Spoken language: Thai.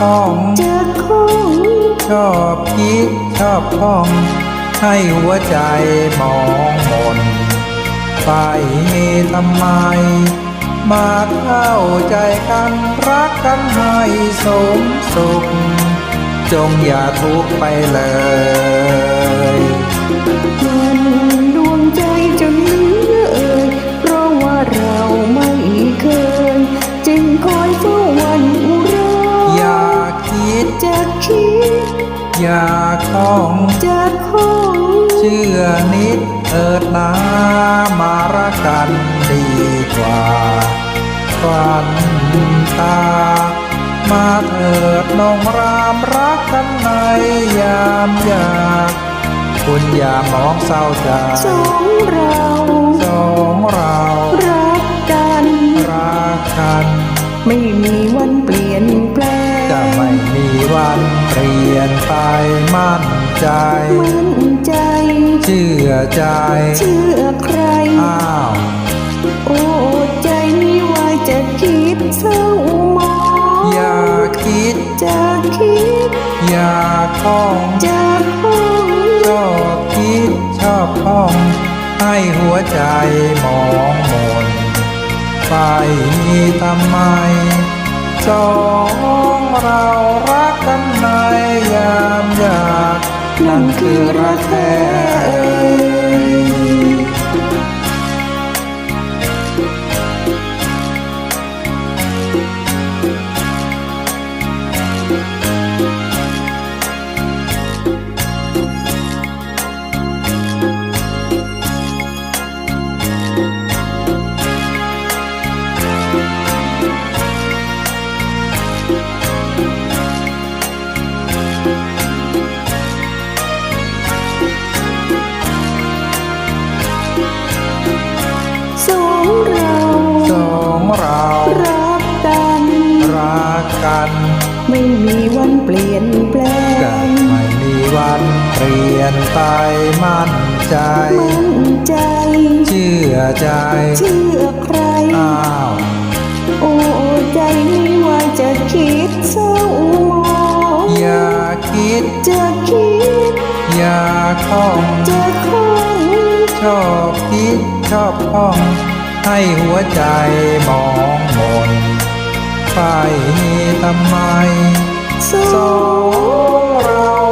คองเจอคู่ชอบคิดชอบคอง ให้หัวใจมองมนไปทำไม มาเข้าใจกันรักกันให้สมสุข จงอย่าทุกไปเลย ย่าคล้องจะคงเชื่อนิดเอิดนามารักกันดีกว่าฝันตา มาเถิดน้องรามรักกันในยามอยากคุณอย่ามองเศร้าใจสองเราสองเรารักกันรักกัน ไม่มีวันเปลี่ยนแปลงจะไม่มีวันเปลี่ยน ไปมั่นใจ มั่นใจ เชื่อใจ เชื่อใคร อ้าว โอ้ใจไม่ว่าจะคิดเศร้ามองอย่าคิด จะคิด อย่าคล้องจะคงชอบคิดชอบพ้อง ให้หัวใจมองมนไปทำไมสองเรารัก นั่นคือรักแท้ เปลี่ยนไปมั่นใจ มั่นใจ เชื่อใจ เชื่อใคร อ้าว โอ้ใจไม่ว่าจะคิดเศร้ามองอย่าคิด จะคิด อย่าคล้องจะคงชอบคิดชอบพ้อง ให้หัวใจมองมนไปทำไมสสอองงเรา